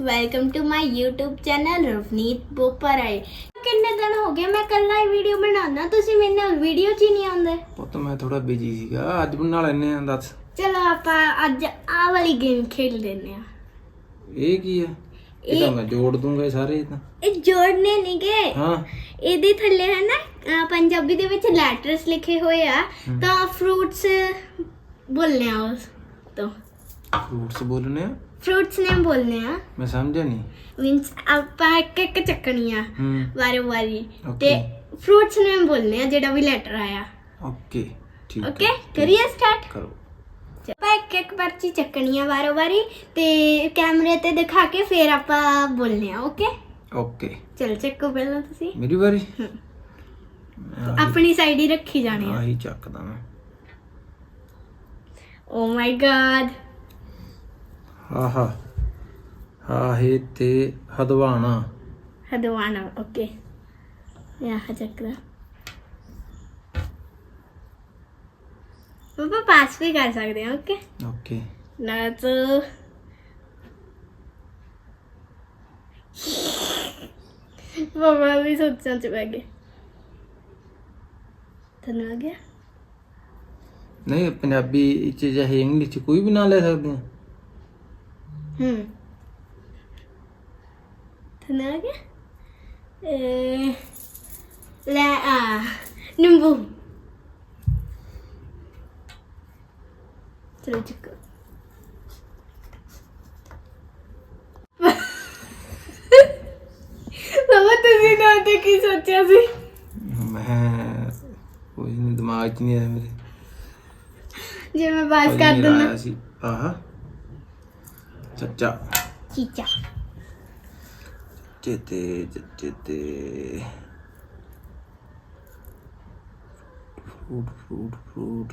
Welcome to my YouTube channel Ravneet Boparai ਕਿੰਨੇ ਦਿਨ ਹੋ ਗਏ ਮੈਂ ਕੱਲਾ ਹੀ ਵੀਡੀਓ ਬਣਾਉਣਾ ਤੁਸੀਂ ਮੇਰੇ ਨਾਲ ਵੀਡੀਓ 'ਚ ਹੀ ਨਹੀਂ ਆਉਂਦੇ। ਪੁੱਤ ਮੈਂ ਥੋੜਾ ਬਿਜ਼ੀ ਸੀਗਾ ਅੱਜ ਬਣਾ ਲੈਨੇ ਆ ਦੱਸ। ਚਲੋ ਆਪਾਂ ਅੱਜ ਆਹ ਵਾਲੀ ਗੇਮ ਖੇਡ ਲੈਂਦੇ ਆ ਇਹ ਕੀ ਹੈ? ਇਹ ਤਾਂ ਮੈਂ ਜੋੜ ਦੂੰਗਾ ਇਹ ਸਾਰੇ ਇਹ ਤਾਂ। ਇਹ ਜੋੜਨੇ ਨਹੀਂ ਗਏ ਹਾਂ। ਇਹਦੇ ਥੱਲੇ ਹੈ ਨਾ ਪੰਜਾਬੀ ਦੇ ਵਿੱਚ ਲੈਟਰਸ ਲਿਖੇ ਹੋਏ ਆ ਤਾਂ ਫਰੂਟਸ ਬੋਲਨੇ ਆ ਉਸ ਤੋਂ। ਫਰੂਟਸ ਬੋਲਨੇ ਆ? ਫਰੂਟਸ ਨੇਮ ਬੋਲਨੇ ਆ ਮੈਂ ਸਮਝਿਆ ਨਹੀਂ ਮੀਨਸ ਆਪਾਂ ਇੱਕ ਇੱਕ ਚੱਕਣੀ ਆ ਹੂੰ। ਵਾਰੀ ਵਾਰੀ। Okay. ਤੇ ਫਰੂਟਸ ਨੇਮ ਬੋਲਨੇ ਆ ਜਿਹੜਾ ਵੀ ਲੈਟਰ ਆਇਆ. ਓਕੇ ਠੀਕ ਹੈ ਓਕੇ ਕਰੀਏ ਸਟਾਰਟ ਕਰੋ। ਆਪਾਂ ਇੱਕ ਇੱਕ ਪਰਚੀ ਚੱਕਣੀ ਆ ਵਾਰੋ ਵਾਰੀ ਤੇ ਕੈਮਰੇ ਤੇ ਦਿਖਾ ਕੇ ਫਿਰ ਆਪਾਂ ਬੋਲਨੇ ਆ ਓਕੇ ਓਕੇ ਚਲ ਚੱਕੋ ਪਹਿਲਾਂ ਤੁਸੀਂ। ਮੇਰੀ ਵਾਰੀ? ਆਪਣੀ ਸਾਈਡ ਹੀ ਰੱਖੀ ਜਾਣੀ ਆ। ਆਹੀ ਚੱਕਦਾ ਮੈਂ। ਓ ਮਾਈ ਗॉड ਆਹਾ ਆਹੇ ਤੇ ਹਦਵਾਣਾ। ਹਦਵਾਣਾ ਓਕੇ ਯਾ ਚੱਕਦਾ ਪਾਪਾ ਪਾਸ ਵੀ ਕਰ ਸਕਦੇ ਆ ਓਕੇ ਓਕੇ ਨਾ ਤੋ ਪਾਪਾ ਵੀ ਸੋਚਾਂ ਚ ਪੈ ਗਏ। ਤੈਨੂੰ ਆ ਗਿਆ? ਨਹੀਂ ਪੰਜਾਬੀ ਚ ਜਾਂ ਇੰਗਲਿਸ਼ ਚ ਕੋਈ ਵੀ ਨਾਂ ਲੈ ਸਕਦੇ ਆ ਇਹ ਲੈ ਆ ਨਿੰਬੂ। ਚਲੋ ਚੱਕੋ। ਬਾਬਾ ਤੁਸੀਂ ਨਾ ਤੇ ਕੀ ਸੋਚਿਆ ਸੀ? ਮੈਂ ਕੋਈ ਨਹੀਂ ਦਿਮਾਗ ਚ ਨਹੀਂ ਆਇਆ ਮੇਰੇ। ਜੇ ਮੈਂ ਪਾਸ ਕਰ ਦਿੰਦਾ। ਆਇਆ ਸੀ। ਆਹਾ। ਚੱਚਾ ਚੀਚਾ ਚੇਤੇ ਚੇਤੇ ਫਰੂਟ ਫਰੂਟ ਫਰੂਟ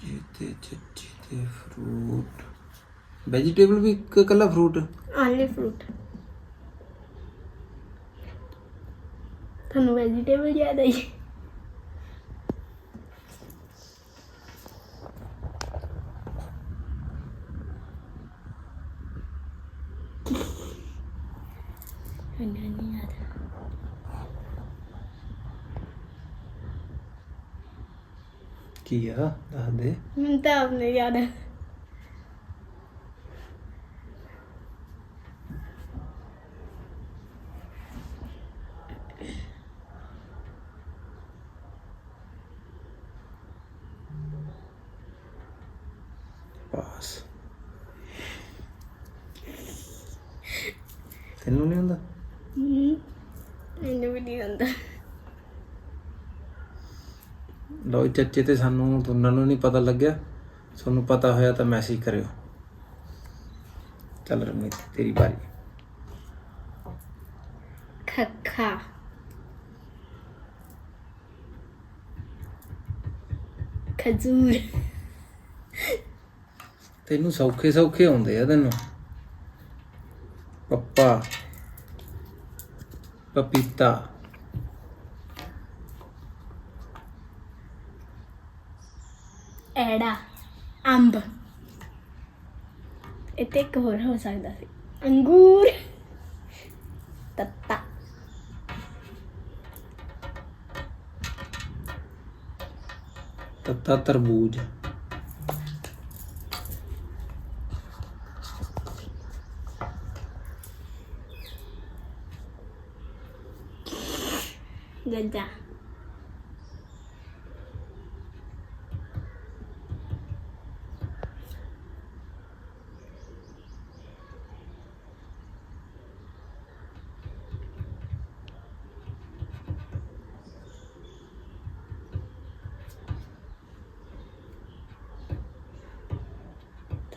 ਚੇਤੇ ਚੇਤੇ ਫਰੂਟ ਵੈਜੀਟੇਬਲ ਵੀ ਇੱਕ ਇਕੱਲਾ ਫਰੂਟ ਓਨਲੀ ਫਰੂਟ ਤੁਹਾਨੂੰ ਵੈਜੀਟੇਬਲ ਯਾਦ ਆਈ ਮੈਨੂੰ ਨਹੀਂ ਯਾਦ ਕੀ ਆ? ਦੱਸ ਦੇ ਮੈਨੂੰ ਤਾਂ ਆਪ ਨਹੀਂ ਯਾਦ ਪਾਸ। ਤੈਨੂੰ ਨਹੀਂ ਹੁੰਦਾ ਹਮ, ਮੈਨੂੰ ਵੀ ਨਹੀਂ ਆਉਂਦਾ। ਲਓ ਜੀ, ਚਾਚੇ ਤੇ ਸਾਨੂੰ ਦੋਨਾਂ ਨੂੰ ਨਹੀਂ ਪਤਾ ਲੱਗਿਆ। ਤੁਹਾਨੂੰ ਪਤਾ ਹੋਇਆ ਤਾਂ ਮੈਸੇਜ ਕਰਿਓ। ਚੱਲ ਰਮਨੀਤ ਤੇਰੀ ਵਾਰੀ। ਖੱਖਾ। ਖਜੂਰ। ਤੈਨੂੰ ਸੌਖੇ ਸੌਖੇ ਆਉਂਦੇ ਆ ਤੈਨੂੰ। ਪੱਪਾ। ਪਪੀਤਾ। ਐੜਾ ਅੰਬ। ਇੱਥੇ ਇੱਕ ਹੋਰ ਹੋ ਸਕਦਾ ਸੀ। ਅੰਗੂਰ। ਤੱਤਾ। ਤੱਤਾ ਤਰਬੂਜ। ਗੱਜਾ।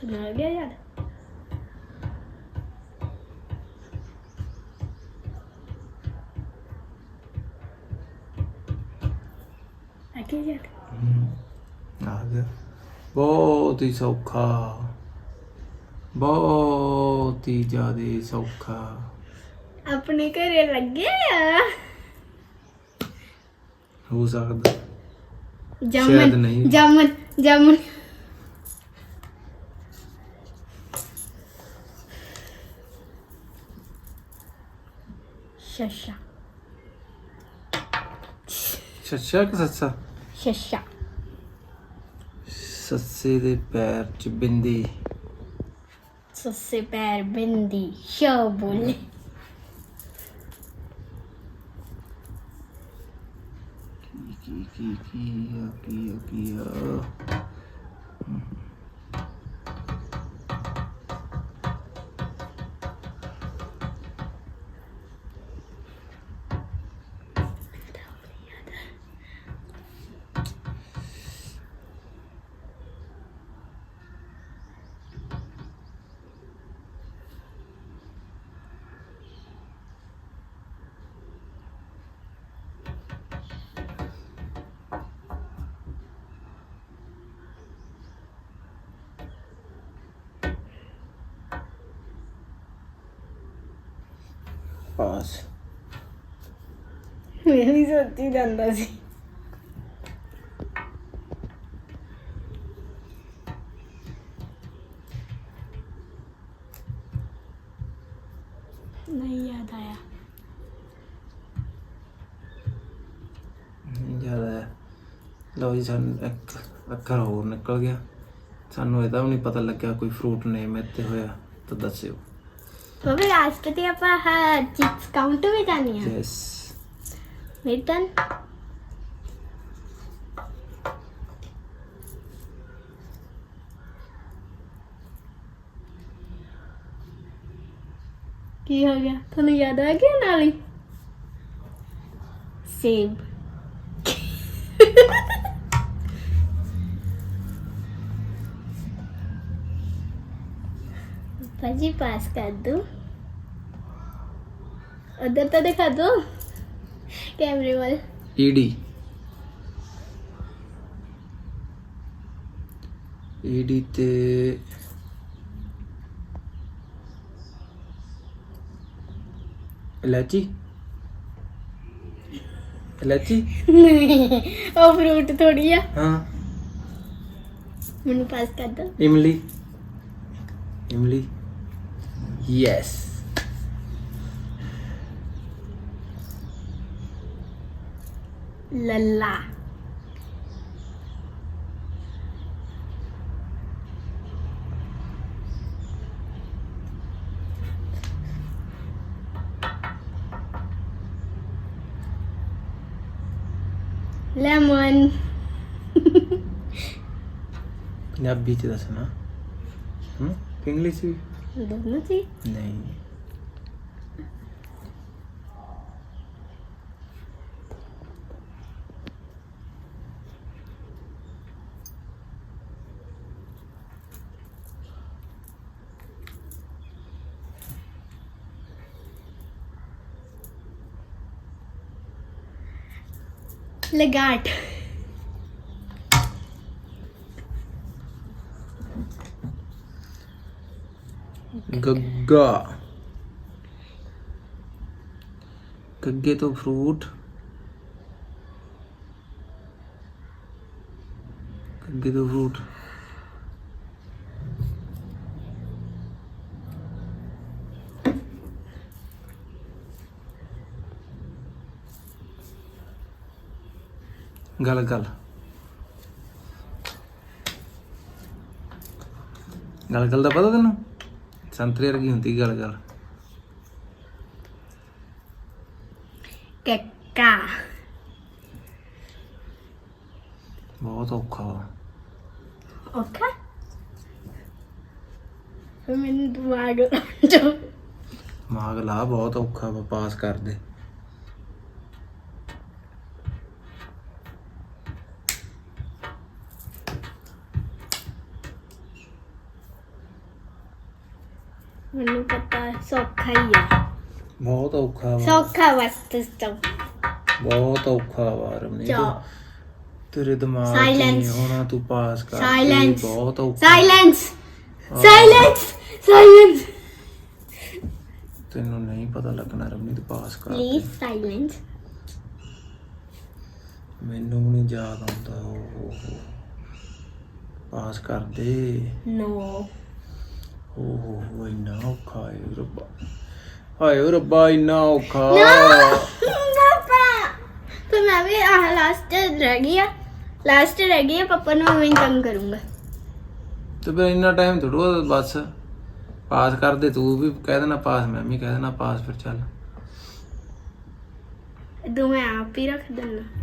ਆ ਗਿਆ ਆ ਆ? ਗਿਆ। ਬਹੁਤ ਹੀ ਸੌਖਾ। ਬਹੁਤ ਹੀ ਜ਼ਿਆਦਾ ਸੌਖਾ। ਆਪਣੇ ਘਰੇ ਲੱਗੇ ਆ। ਹੋ ਸਕਦਾ। ਸ਼ਾਇਦ ਨਹੀਂ। ਜਾਮਨ ਜਾਮਨ ਸ਼ਸ਼ਾ ਛੱਛਾ ਕਿ ਸੱਸਾ ਸ਼ਸ਼ਾ ਸੱਸੇ ਦੇ ਪੈਰ ਚ ਬਿੰਦੀ ਸੱਸੇ ਪੈਰ ਬਿੰਦੀ ਸ਼ੋ ਬੋਲੇ ਕੀ ਕੀ ਕੀ ਆ ਕੀ ਆ ਕੀ ਆ ਪਾਸ ਮੈਂ ਵੀ ਸੋਚੀ ਜਾਂਦਾ ਸੀ। ਨਹੀਂ ਯਾਦ ਆਇਆ। ਜ਼ਿਆਦਾ ਲਓ ਜੀ ਸਾਨੂੰ ਇੱਕ ਅੱਖਰ ਹੋਰ ਨਿਕਲ ਗਿਆ। ਸਾਨੂੰ ਇਹਦਾ ਵੀ ਨਹੀਂ ਪਤਾ ਲੱਗਿਆ ਕੋਈ ਫਰੂਟ ਨੇਮ ਇੱਥੇ ਹੋਇਆ ਤਾਂ ਦੱਸਿਓ। මම රාෂ්ට්‍රතිය පහ චිප්ස් කවුන්ට විතනිය මෙතන් කියගේ තන යදාගේ නලි සේබ් ਭਾਜੀ ਪਾਸ ਕਰ ਦੋ। ਉਧਰ ਤਾਂ ਦਿਖਾ ਦੋ ਕੈਮਰੇ ਵੱਲ। ਈਡੀ। ਈਡੀ ਤੇ ਇਲਾਚੀ? ਇਲਾਚੀ? ਉਹ ਫਰੂਟ ਥੋੜੀ ਆ। ਹਾਂ। ਮੈਨੂੰ ਪਾਸ ਕਰ ਦੋ। ਇਮਲੀ। ਇਮਲੀ। ਯੈਸ ਲੱਲਾ ਲੈਮਨ ਪੰਜਾਬੀ ਚ ਦੱਸਣਾ ਹਮ ਇੰਗਲਿਸ਼ ਵੀ ਦੋਨੋਂ ਸੀ ਨਹੀਂ ਲਗਾਟ ਗੱਗਾ ਗੱਗੇ ਤੋਂ ਫਰੂਟ ਗੱਗੇ ਤੋਂ ਫਰੂਟ ਗੱਲ ਗੱਲ। ਗੱਲ ਗੱਲ ਦਾ ਪਤਾ ਤੈਨੂੰ? ਸੰਤਰੇ ਵਰਗੀ ਹੁੰਦੀ ਗਲ ਗਲ ਕੱਕਾ। ਬਹੁਤ ਔਖਾ ਵਾ। ਓਕੇ ਮੈਨੂੰ ਦਿਮਾਗ ਜੋ ਮਾਗ ਲਾ ਬਹੁਤ ਔਖਾ ਵਾ ਪਾਸ ਕਰ ਮੈਨੂੰ ਪਤਾ ਹੈ, ਸੌਖਾ ਹੀ ਆ ਬਹੁਤ ਔਖਾ ਵਾ। ਸੌਖਾ ਵਸਤ ਸਟਮ ਬਹੁਤ ਔਖਾ ਵਾ ਰਮਨੀ ਚਾ ਤੇਰੇ ਦਿਮਾਗ 'ਚ ਨਹੀਂ Silence. ਹੋਣਾ ਤੂੰ ਪਾਸ ਕਰ। Silence. ਬਹੁਤ ਔਖਾ। ਸਾਇਲੈਂਸ ਸਾਇਲੈਂਸ ਸਾਇਲੈਂਸ ਤੈਨੂੰ ਨਹੀਂ ਪਤਾ ਲੱਗਣਾ ਰਮਨੀ ਤੂੰ ਪਾਸ ਕਰ। ਪਲੀਜ਼ ਸਾਇਲੈਂਸ ਮੈਨੂੰ ਵੀ ਨਹੀਂ ਯਾਦ ਆਉਂਦਾ। ਓਹ। ਹੋ ਪਾਸ ਕਰ ਦੇ। ਨੋ ਓਹ ਹੋ ਇੰਨਾ ਔਖਾ ਹੈ ਰੱਬਾ। ਹਾਏ ਓ ਰੱਬਾ ਇੰਨਾ ਔਖਾ। ਆਹ ਲਾਸਟ ਰਹਿ ਗਈ ਆ। ਲਾਸਟ ਰਹਿ ਗਈ ਆ ਪਾਪਾ ਨੂੰ ਮੈਂ ਤੰਗ ਕਰੂੰਗਾ। ਤੇ ਫਿਰ ਇੰਨਾ ਟਾਈਮ ਥੋੜੋ ਬਸ। ਪਾਸ ਕਰ ਦੇ ਤੂੰ ਵੀ ਕਹਿ ਦੇਣਾ ਪਾਸ ਮੈਂ ਵੀ ਕਹਿ ਦੇਣਾ ਪਾਸ ਫਿਰ ਚੱਲ। ਦੋ ਮੈਂ ਆਪ ਹੀ ਰੱਖ ਦਿੰਦਾ।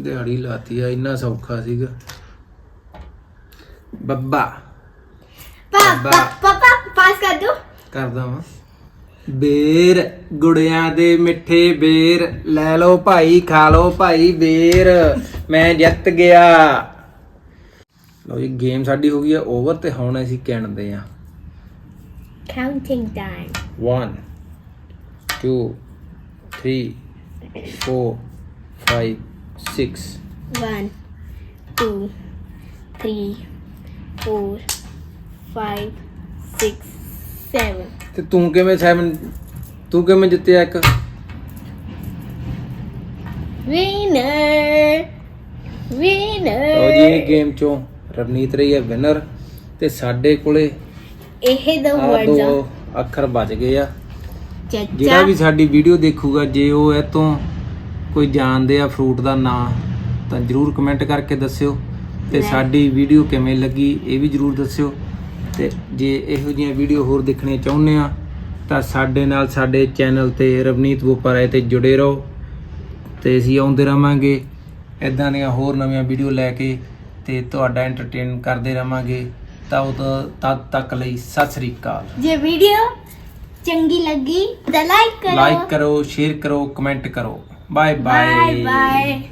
ਦਿਹਾੜੀ ਲਾਤੀ ਆ ਇੰਨਾ ਸੌਖਾ ਸੀਗਾ। ਬੱਬਾ। ਪਾਪਾ ਪਾਪਾ ਪਾਸ ਕਰ ਦੋ। ਕਰਦਾ ਵਾਂ। ਬੇਰ ਗੁੜਿਆਂ ਦੇ ਮਿੱਠੇ ਬੇਰ ਲੈ ਲਓ ਭਾਈ ਖਾ ਲਓ ਭਾਈ ਬੇਰ ਮੈਂ ਜਿੱਤ ਗਿਆ। ਲਓ ਜੀ ਗੇਮ ਸਾਡੀ ਹੋ ਗਈ ਆ ਓਵਰ ਤੇ ਹੁਣ ਅਸੀਂ ਗਿਣਦੇ ਆ। Counting time 1 2 3 4 5 6 One, two, three, four, five, six, seven. ਤੇ ਤੂੰ ਕਿਵੇਂ 7 ਤੂੰ ਕਿਵੇਂ ਜਿੱਤਿਆ ਇੱਕ Winner! ਲਓ ਜੀ Winner! ਇਹ ਗੇਮ ਚੋਂ ਰਵਨੀਤ ਰਹੀ ਹੈ ਵਿਨਰ ਤੇ ਸਾਡੇ ਕੋਲੇ ਇਹ ਦੋ ਆ words ਆ ਦੋ ਅੱਖਰ ਬਚ ਗਏ ਆ ਜਿਹੜਾ ਚੱਚਾ ਵੀ ਸਾਡੀ ਵੀਡੀਓ ਦੇਖੂਗਾ ਜੇ ਉਹ ਇਹ ਤੋਂ ਕੋਈ ਜਾਣਦੇ ਆ ਫਰੂਟ ਦਾ ਨਾਂ ਤਾਂ ਜਰੂਰ ਕਮੈਂਟ ਕਰਕੇ ਦੱਸਿਓ ਤੇ। ਸਾਡੀ ਵੀਡੀਓ ਕਿਵੇਂ ਲੱਗੀ ਇਹ ਵੀ ਜਰੂਰ ਦੱਸਿਓ ਤੇ ਜੇ ਇਹੋ ਜਿਹੀਆਂ ਵੀਡੀਓ ਹੋਰ ਦੇਖਣੀਆਂ ਚਾਹੁੰਦੇ ਆ ਤਾਂ ਸਾਡੇ ਨਾਲ ਸਾਡੇ ਚੈਨਲ ਤੇ ਰਵਨੀਤ ਬੋਪਾਰਾਏ ਤੇ ਜੁੜੇ ਰਹੋ ਤੇ ਅਸੀਂ ਆਉਂਦੇ ਰਵਾਂਗੇ ਇਦਾਂ ਦੀਆਂ ਹੋਰ ਨਵੀਆਂ ਵੀਡੀਓ ਲੈ ਕੇ ਤੇ ਤੁਹਾਡਾ ਐਂਟਰਟੇਨ ਕਰਦੇ ਰਵਾਂਗੇ। ਤਾਂ ਉਦੋਂ ਤਦ ਤੱਕ ਲਈ ਸਤਿ ਸ੍ਰੀ ਅਕਾਲ। ਜੇ ਵੀਡੀਓ ਚੰਗੀ ਲੱਗੀ ਤਾਂ ਲਾਈਕ ਕਰੋ। ਲਾਈਕ ਕਰੋ ਸ਼ੇਅਰ ਕਰੋ ਕਮੈਂਟ ਕਰੋ। Bye-bye. Bye-bye.